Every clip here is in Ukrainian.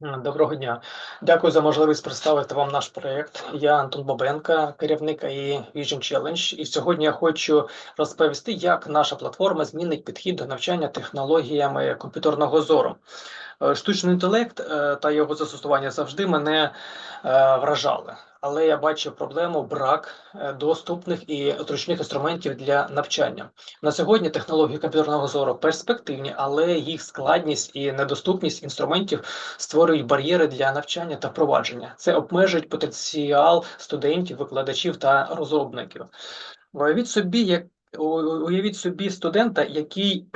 Доброго дня. Дякую за можливість представити вам наш проєкт. Я Антон Бобенко, керівник АІ Vision Challenge. І сьогодні я хочу розповісти, як наша платформа змінить підхід до навчання технологіями комп'ютерного зору. Е, Штучний інтелект е, та його застосування завжди мене е, вражали, але я бачив проблему брак е, доступних і зручних інструментів для навчання. На сьогодні технології комп'ютерного зору перспективні, але їх складність і недоступність інструментів створюють бар'єри для навчання та впровадження. Це обмежують потенціал студентів, викладачів та розробників. Уявіть собі, як уявіть собі студента, який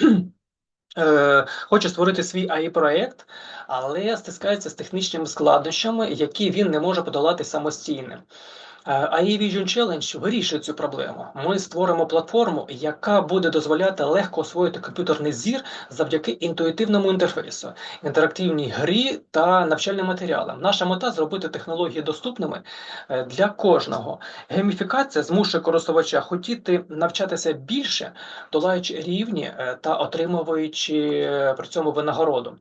хоче створити свій АІ-проект, але стискається з технічними складнощами, які він не може подолати самостійно. Е, AI Vision Challenge вирішує цю проблему. Ми створимо платформу, яка буде дозволяти легко освоїти комп'ютерний зір завдяки інтуїтивному інтерфейсу, інтерактивній грі та навчальним матеріалам. Наша мета зробити технології доступними е, для кожного. Гейміфікація змушує користувача хотіти навчатися більше, долаючи рівні е, та отримуючи е, при цьому винагороду.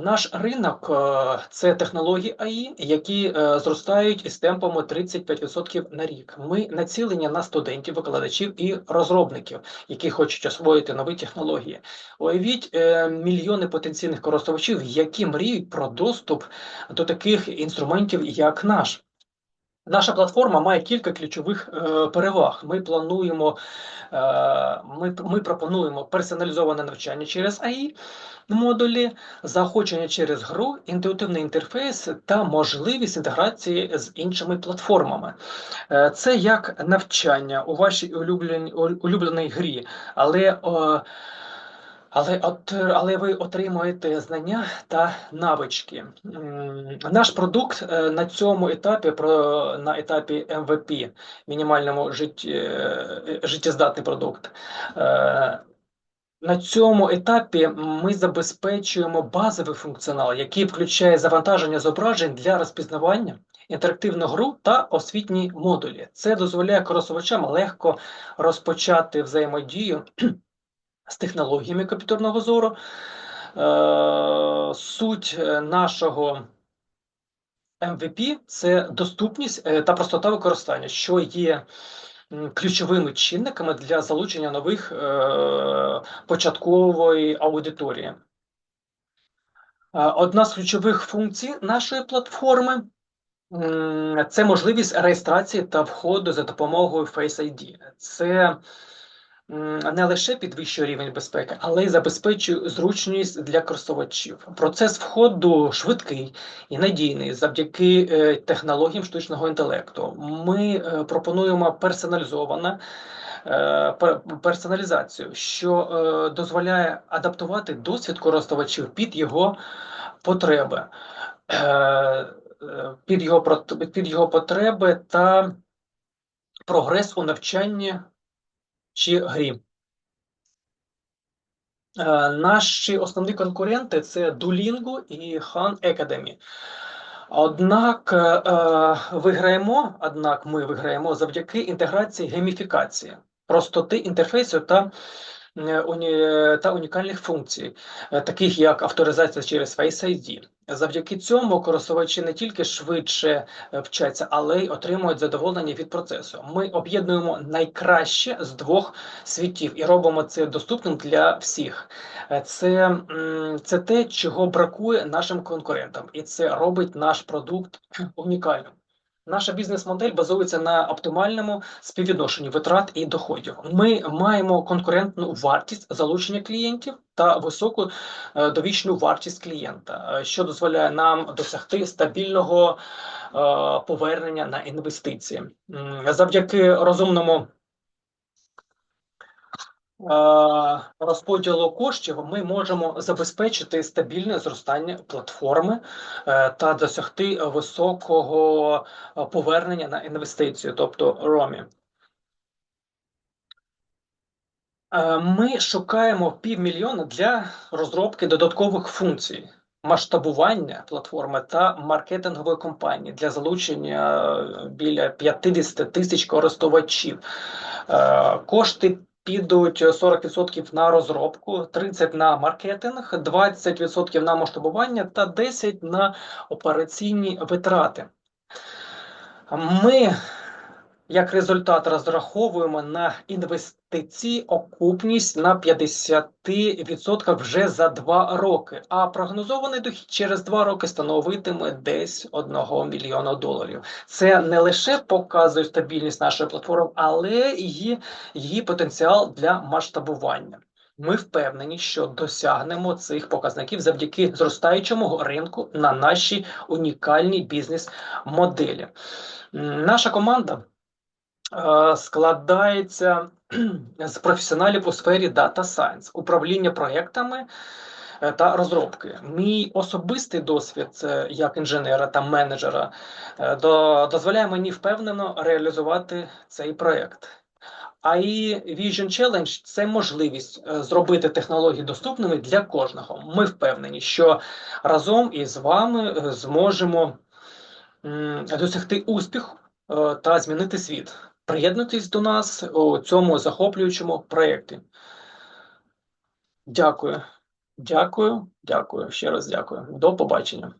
Наш ринок е, це технології АІ, які е, зростають із темпами 35% на рік. Ми націлені на студентів, викладачів і розробників, які хочуть освоїти нові технології. Уявіть е, мільйони потенційних користувачів, які мріють про доступ до таких інструментів, як наш. Наша платформа має кілька ключових е, переваг. Ми плануємо, е, ми, ми пропонуємо персоналізоване навчання через АІ модулі, заохочення через гру, інтуїтивний інтерфейс та можливість інтеграції з іншими платформами. Е, Це як навчання у вашій улюбленій, улюбленій грі, але, о, але, от, але ви отримуєте знання та навички. Наш продукт е, на цьому етапі, про, на етапі MVP, мінімальному житті, е, життєздатний продукт. е, на цьому етапі ми забезпечуємо базовий функціонал, який включає завантаження зображень для розпізнавання, інтерактивну гру та освітні модулі. Це дозволяє користувачам легко розпочати взаємодію з технологіями комп'ютерного зору. Е, Суть е, нашого MVP – це доступність е, та простота використання, що є ключовими чинниками для залучення нових початкової аудиторії. Одна з ключових функцій нашої платформи це можливість реєстрації та входу за допомогою Face ID. Це не лише підвищує рівень безпеки, але й забезпечує зручність для користувачів. Процес входу швидкий і надійний завдяки е, технологіям штучного інтелекту. Ми е, пропонуємо персоналізоване е, персоналізацію, що дозволяє адаптувати досвід користувачів під його потреби, під його під його потреби та прогрес у навчанні чи грі. Е, Наші основні конкуренти це Duolingo і Khan Academy. Однак е, е, виграємо, однак ми виграємо завдяки інтеграції гейміфікації, простоти інтерфейсу та, та унікальних функцій, е, таких як авторизація через Face ID. Завдяки цьому користувачі не тільки швидше е, вчаться, але й отримують задоволення від процесу. Ми об'єднуємо найкраще з двох світів і робимо це доступним для всіх. Е, Це, це те, чого бракує нашим конкурентам, і це робить наш продукт унікальним. Наша бізнес-модель базується на оптимальному співвідношенні витрат і доходів. Ми маємо конкурентну вартість залучення клієнтів та високу е, довічну вартість клієнта, е, що дозволяє нам досягти стабільного е, повернення на інвестиції. Завдяки розумному розподілу коштів ми можемо забезпечити стабільне зростання платформи е, та досягти високого е, повернення на інвестицію, тобто. Е, Ми шукаємо півмільйона для розробки додаткових функцій, масштабування платформи та маркетингової кампанії для залучення е, біля 50 тисяч користувачів. Е, Кошти підуть 40% на розробку, 30% на маркетинг, 20% на масштабування та 10% на операційні витрати. Ми, як результат, розраховуємо на інвестиції окупність на 50% вже за 2 роки, а прогнозований дохід через 2 роки становитиме десь 1 мільйона доларів. Це не лише показує стабільність нашої платформи, але і її потенціал для масштабування. Ми впевнені, що досягнемо цих показників завдяки зростаючому ринку на нашій унікальній бізнес-моделі. Наша команда складається з професіоналів у сфері Data Science, управління проектами е, та розробки. Мій особистий досвід е, як інженера та менеджера е, до- дозволяє мені впевнено реалізувати цей проект. А і Vision Challenge – це можливість е, зробити технології доступними для кожного. Ми впевнені, що разом із вами е, зможемо досягти успіху е, та змінити світ. Приєднуйтесь до нас у цьому захоплюючому проєкті. Дякую, дякую, дякую. Ще раз дякую. До побачення.